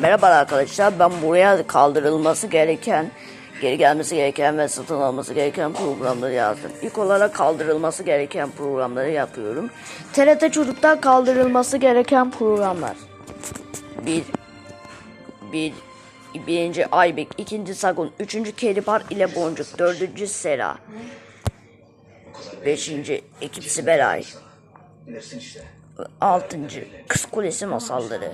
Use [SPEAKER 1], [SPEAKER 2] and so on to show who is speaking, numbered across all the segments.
[SPEAKER 1] Merhaba arkadaşlar ben buraya kaldırılması gereken geri gelmesi gereken ve satın alması gereken programları yazdım. İlk olarak kaldırılması gereken programları yapıyorum. TRT Çocuk'tan kaldırılması gereken programlar. Bir, bir, birinci Aybek, ikinci Sagun, üçüncü Keripar ile Boncuk, dördüncü Sera, beşinci Ekip Siberay, altıncı Kız Kulesi Masalları,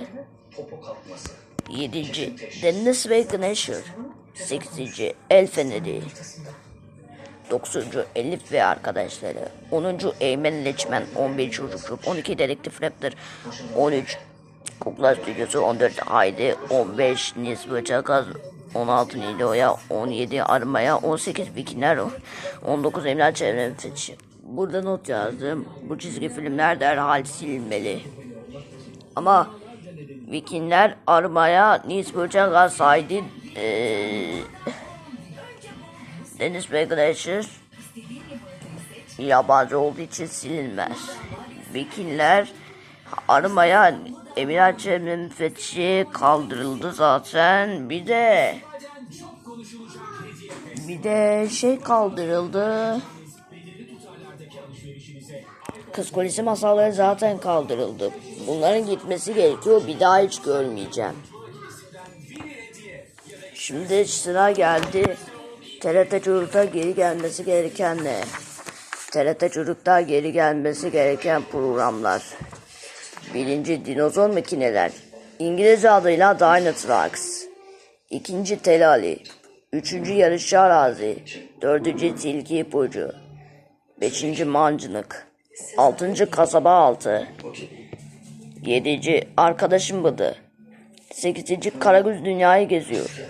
[SPEAKER 2] Popo kalkması.
[SPEAKER 1] 7. Deniz ve Güneşir 8. El Feneri. 9. Elif ve arkadaşları. 10. Eymen Leçmen. 11 Çocuk 12 Dedektif Raptor. 13 Kukla Stüdyosu. 14 Haydi. 15 Nisbi Çakaz 16 Nilo'ya 17 Arma'ya. 18 Vikiner 19 Emlak Çevre Fetişi. Burada not yazdım. Bu çizgi filmler derhal silinmeli. Ama Vikingler armaya Nisbürç'e kalsaydı eee Deniz Begleşir yabancı olduğu için silinmez. Vikingler armaya Emirat Çevre müfettişi kaldırıldı zaten. Bir de bir de şey kaldırıldı. Kız Kulesi masalları zaten kaldırıldı. Bunların gitmesi gerekiyor. Bir daha hiç görmeyeceğim. Şimdi sıra geldi. TRT Çocuk'ta geri gelmesi gereken ne? TRT Çocuk'ta geri gelmesi gereken programlar. Birinci dinozor makineler. İngilizce adıyla Dinotrax. İkinci Telali. Üçüncü yarışçı arazi. Dördüncü tilki ipucu. Beşinci mancınık. Altıncı kasaba altı. Yedinci arkadaşım bıdı. Sekizinci Karagöz dünyayı geziyor.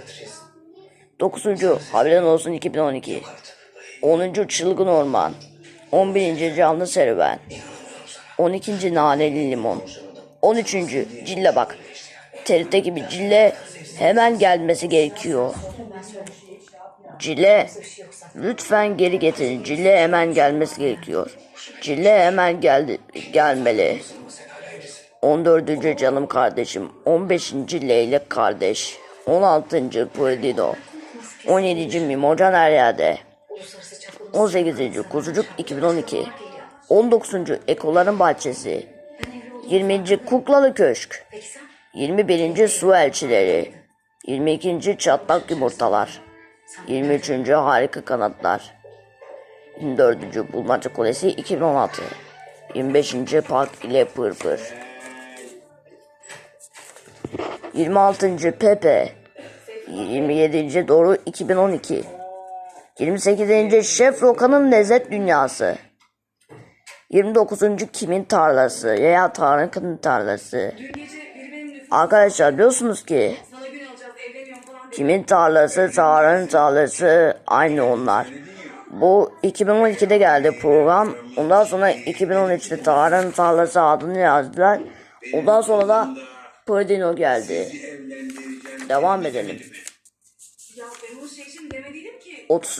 [SPEAKER 1] Dokuzuncu Haberin olsun 2012. Onuncu Çılgın Orman. On birinci Canlı Serüven. On ikinci Naneli Limon. On üçüncü Cille bak. TRT gibi Cille hemen gelmesi gerekiyor. Cille lütfen geri getirin. Cille hemen gelmesi gerekiyor. Cille hemen geldi, gelmeli. 14. canım kardeşim. 15. Leylek kardeş. 16. Pırdino. 17. Mimocan her yerde. 18. Kuzucuk 2012. 19. Ekoların Bahçesi. 20. Kuklalı Köşk. 21. Su Elçileri. 22. Çatlak Yumurtalar. 23. Harika Kanatlar. 24. Bulmaca Kulesi 2016. 25. Park ile Pırpır. 26. Pepe. 27. Doğru 2012. 28. Şef Roka'nın Lezzet Dünyası. 29. Kimin Tarlası veya Tarık'ın Tarlası. Arkadaşlar biliyorsunuz ki Kimin tarlası, Çağrı'nın tarlası aynı onlar. Bu 2012'de geldi program. Ondan sonra 2013'te Çağrı'nın tarlası adını yazdılar. Ondan sonra da Pırdino geldi. Devam edelim.
[SPEAKER 3] Ya ben bu şey için demediydim ki.
[SPEAKER 1] 30.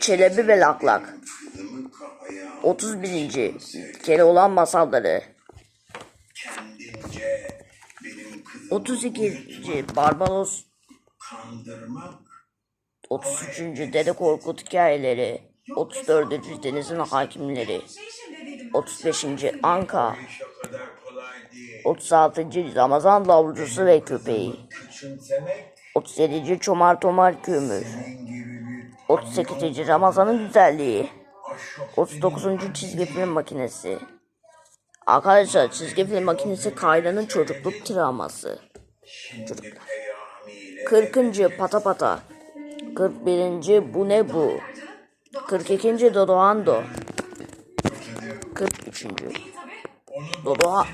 [SPEAKER 1] Çelebi ve Laklak. 31. Keloğlan Masalları.
[SPEAKER 2] Kendince benim kızımı
[SPEAKER 1] 32. Barbaros.
[SPEAKER 2] Kandırmak
[SPEAKER 1] 33. Dede Korkut Hikayeleri. 34. Denizin Hakimleri.
[SPEAKER 3] Şey için dediydim.
[SPEAKER 1] 35. Anka.
[SPEAKER 2] iş o kadar kolay değil.
[SPEAKER 1] 36. Ramazan Lavrucusu ve Köpeği.
[SPEAKER 2] Küçümsemek
[SPEAKER 1] 37. Çomar Tomar Kömür.
[SPEAKER 2] senin gibi bir
[SPEAKER 1] 38. Ramazan'ın Güzelliği.
[SPEAKER 2] aşok
[SPEAKER 1] 39. Çizgi Film Makinesi. Arkadaşlar çizgi film makinesi Kayra'nın çocukluk travması.
[SPEAKER 2] peyamiyle
[SPEAKER 1] 40. Pata Pata. 41. Bu ne bu? 42. Dodoando. 43. Dodoha